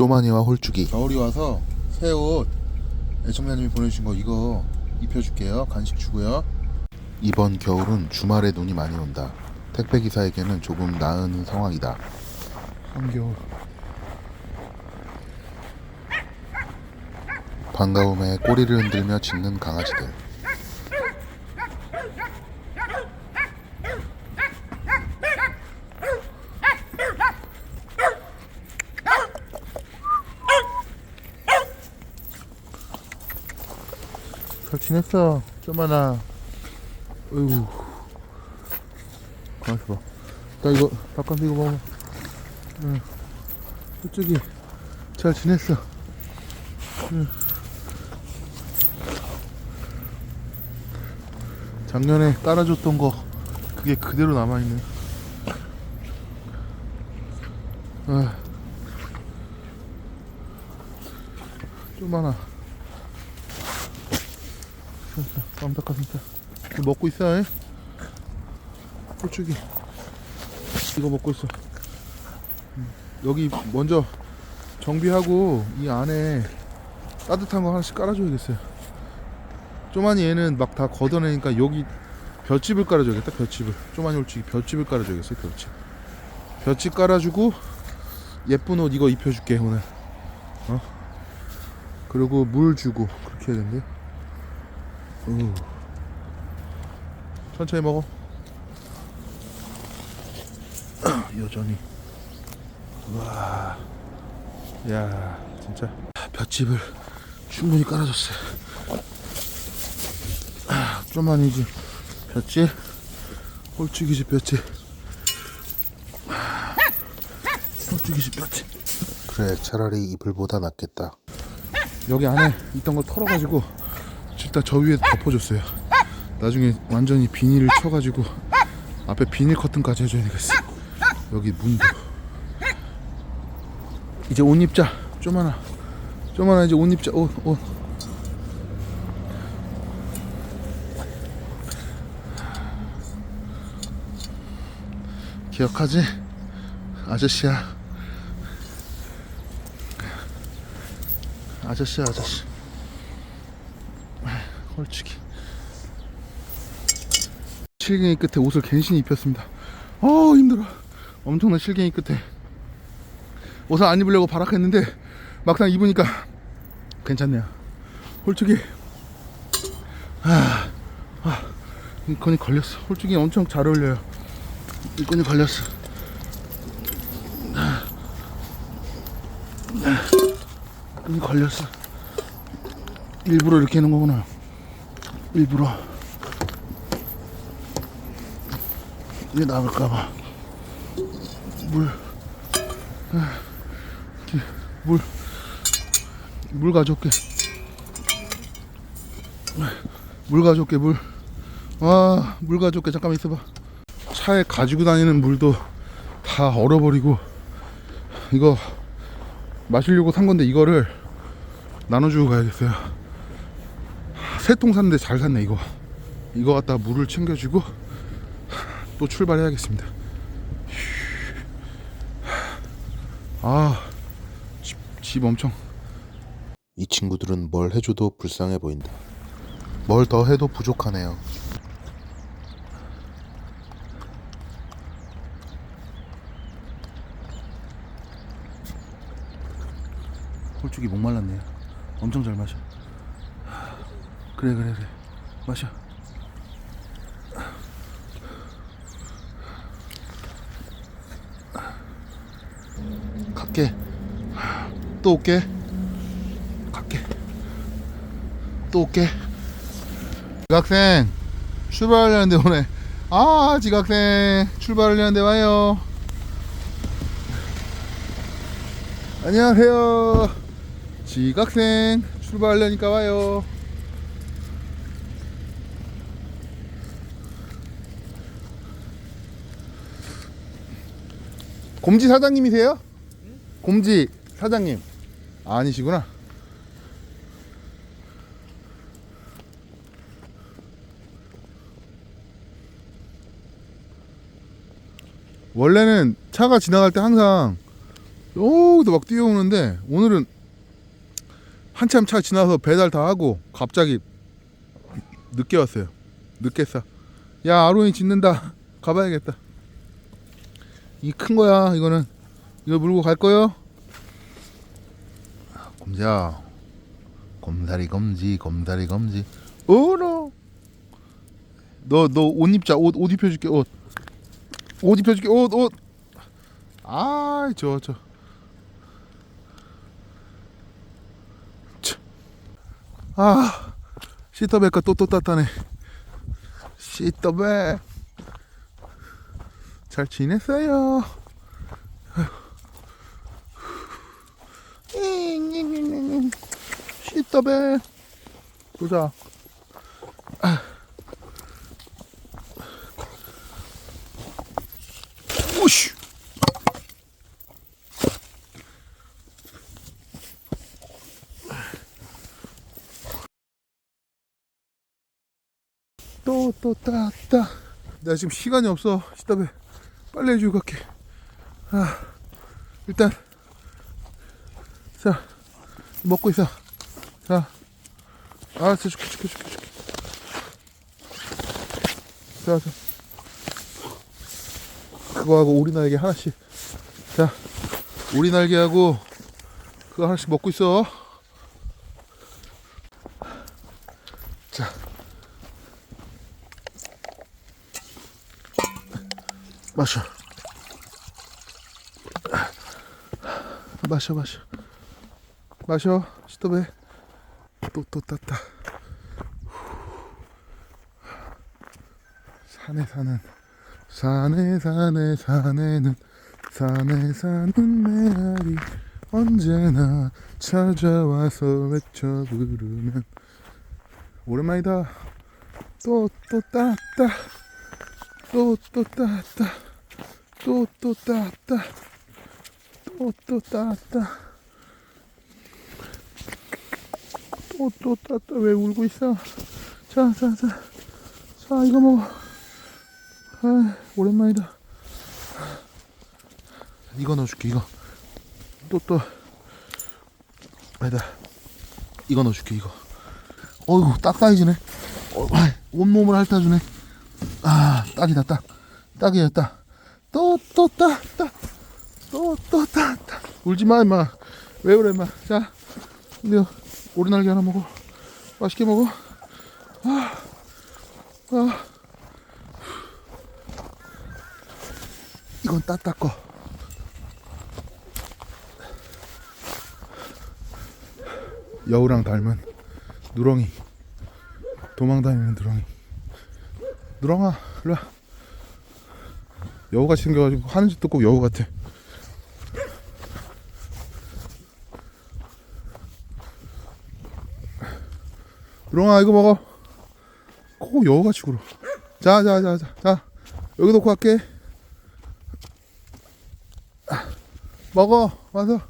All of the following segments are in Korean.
쪼마니와 홀쭉이 겨울이 와서 새 옷 애청자님이 보내주신 거 이거 입혀줄게요. 간식 주고요. 이번 겨울은 주말에 눈이 많이 온다. 택배 기사에게는 조금 나은 상황이다. 한겨울. 반가움에 꼬리를 흔들며 짖는 강아지들. 지냈어, 쪼마나. 어이구. 가만있어 봐. 나 이거, 바깥 이거 봐봐. 응. 솔직히, 잘 지냈어. 응. 작년에 깔아줬던 거, 그게 그대로 남아있네. 아. 깜짝깜짝 이거 먹고 있어. 에? 꼴쭉이 이거 먹고 있어. 음, 여기 먼저 정비하고 이 안에 따뜻한 거 하나씩 깔아줘야겠어요. 쪼만이 얘는 막 다 걷어내니까 여기 볏집을 깔아줘야겠다 볏집을. 쪼만이 홀쭉이 볏집을 깔아줘야겠어요 볏집 볏집 깔아주고 예쁜 옷 이거 입혀줄게 오늘. 어? 그리고 물 주고 그렇게 해야 된대 우. 천천히 먹어. 여전히. 와. 야, 진짜 볏집을 충분히 깔아줬어요. 아, 좀 아니지. 볏집, 홀쭉이집 볏집. 아, 홀쭉이집 볏집. 그래 차라리 이불보다 낫겠다. 여기 안에 있던 거 털어가지고 일단 저 위에 덮어줬어요. 나중에 완전히 비닐을 쳐가지고 앞에 비닐 커튼까지 해줘야 되겠어. 여기 문도. 이제 옷 입자. 좀 하나 이제 옷 입자. 옷, 옷. 기억하지? 아저씨야. 아저씨야 아저씨. 홀쭉이 실갱이 끝에 옷을 갠신히 입혔습니다. 어 힘들어. 엄청난 실갱이 끝에. 옷을 안 입으려고 발악했는데 막상 입으니까 괜찮네요. 홀쭉이 아, 아 이건이 걸렸어. 홀쭉이 엄청 잘 어울려요. 이건이 걸렸어. 아, 아, 이건이 걸렸어. 일부러 이렇게 해놓은 거구나 일부러 이게 나올까봐 물, 물, 물 가져올게. 물 가져올게 물. 아, 물 가져올게. 잠깐만 있어봐. 차에 가지고 다니는 물도 다 얼어버리고 이거 마시려고 산 건데 이거를 나눠주고 가야겠어요. 세 통 샀는데 잘 샀네 이거. 이거 갖다 물을 챙겨주고 또 출발해야겠습니다. 아집 집 엄청. 이 친구들은 뭘 해줘도 불쌍해 보인다. 뭘 더 해도 부족하네요. 홀쭉이 목말랐네요 엄청 잘 마셔 그래 그래 그래. 마셔. 갈게. 또 올게. 갈게. 또 올게. 지각생 출발하려는데 오네 아 지각생 출발하려는데 와요. 안녕하세요. 지각생 출발하려니까 와요 곰지 사장님이세요? 곰지 사장님 아니시구나 원래는 차가 지나갈 때 항상 여기도 막 뛰어오는데 오늘은 한참 차 지나서 배달 다 하고 갑자기 늦게 왔어요. 싸. 야 아론이 짖는다. 가봐야겠다. 이 큰 거야 이거는. 이거 물고 갈 거요? 곰자. 곰다리 검지 검다리 검지. 어라. 너너 옷 입자 옷 옷 입혀줄게 옷. 옷 입혀줄게 옷 옷. 아저 저. 아 시터백과 또또 따따네 시터백 잘 지냈어요? 시터백 보자. 오씨. 또또 따따. 내가 지금 시간이 없어 시답에 빨리 해주고 갈게. 아 일단 자 먹고 있어. 자 알았어 줄게 줄게 줄게 줄게. 자 자. 그거하고 오리 날개 하나씩. 자 오리 날개하고 그거 하나씩 먹고 있어 마셔. 마셔 마셔. 마셔. 스톱해. 또또 땄다. 산에 사는 산에 산에 산에는 산에 사는 메아리 언제나 찾아와서 외쳐 부르면 오랜만이다. 또또 땄다. 또또 따따 또또 따따. 또또 따따. 또또 따따. 왜 울고 있어? 자 자 자. 자 이거 먹어. 아 오랜만이다. 이거 넣어줄게 이거. 또 또. 아니다. 이거 넣어줄게 이거. 어이구 딱 사이즈네. 어, 온몸을 핥아주네. 아 딱이다 딱. 딱이야 딱 또또딱딱또또딱딱 울지 마 임마. 왜 그래 임마? 자 이거 오리날개 하나 먹어. 맛있게 먹어. 아, 아. 이건 따따 거 여우랑 닮은 누렁이. 도망다니는 누렁이. 누렁아 일로 와 여우같이 생겨가지고 하는 짓도 꼭 여우 같아. 누렁아 이거 먹어. 꼭 여우같이 굴어 자자자자 자. 여기 놓고 갈게. 아, 먹어. 와서.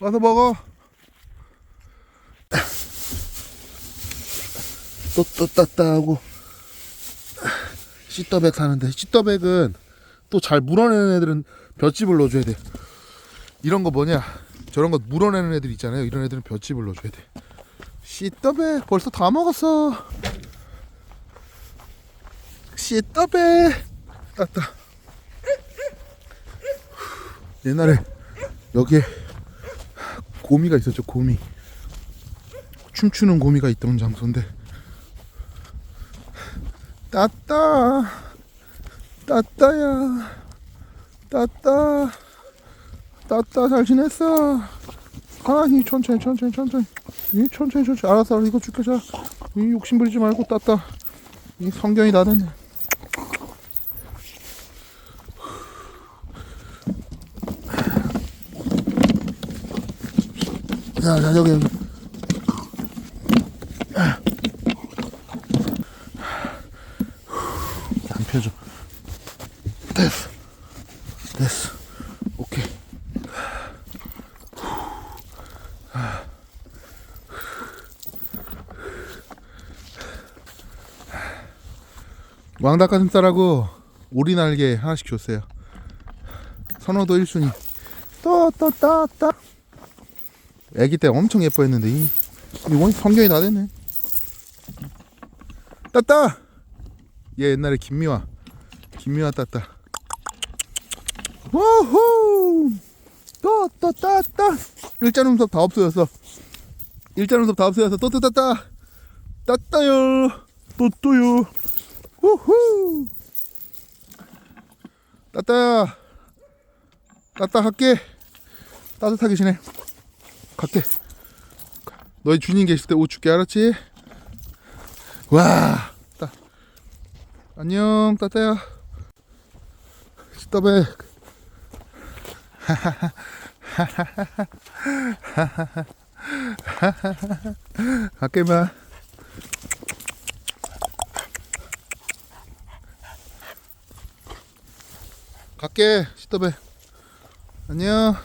와서 먹어. 또 또 따따 하고 시더백 사는데 시더백은 또 잘 물어내는 애들은 볏짚을 넣어줘야 돼. 이런 거 뭐냐? 저런 거 물어내는 애들 있잖아요. 이런 애들은 볏짚을 넣어줘야 돼. 시더백 벌써 다 먹었어. 시더백. 따따 옛날에 여기에 고미가 있었죠 고미. 춤추는 고미가 있던 장소인데 따따 따따야. 따따 따따 잘 지냈어? 아이 천천히 천천히 천천히. 이 천천히 천천히. 알았어 이거 줄게. 자이 욕심 부리지 말고 따따 이 성경이 나는 자 자 여기 여기 펴져. 됐어. 됐어. 왕닭가슴살하고 오리 날개 하나씩 줬어요. 선호도 1순위. 또또따따 애기 때 엄청 예뻐했는데 이 이건 성경이 다 됐네 따따 얘 옛날에 김미화. 김미화 따따. 우후! 또또따따. 일자 음섭 다 없어졌어. 일자 음섭 다 없어졌어. 또또따따. 따따요. 또또요. 우후! 따따야 따따 할게. 따뜻하게 지내. 갈게. 너희 주님 계실 때 옷 줄게. 알았지? 와. 따. 안녕 따따야. 갈게 마. 갈게 스톱에 안녕